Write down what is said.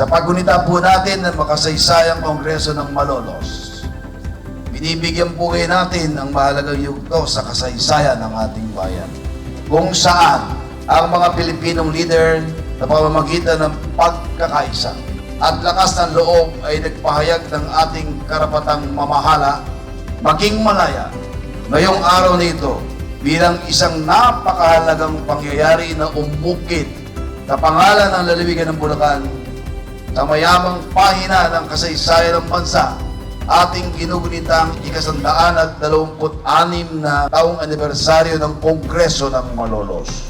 Sa pagunita po natin ng makasaysayang Kongreso ng Malolos, binibigyan po kayo natin ng mahalagang yugto sa kasaysayan ng ating bayan. Kung saan ang mga Pilipinong leader na pamamagitan ng pagkakaisa at lakas ng loob ay nagpahayag ng ating karapatang mamahala maging malaya ngayong araw na ito bilang isang napakahalagang pangyayari na umukit sa pangalan ng lalawigan ng Bulacan sa mayamang pahina ng kasaysayan ng bansa ating ginugunitang ikasandaan at dalawamput anim na taong anibersaryo ng Kongreso ng Malolos.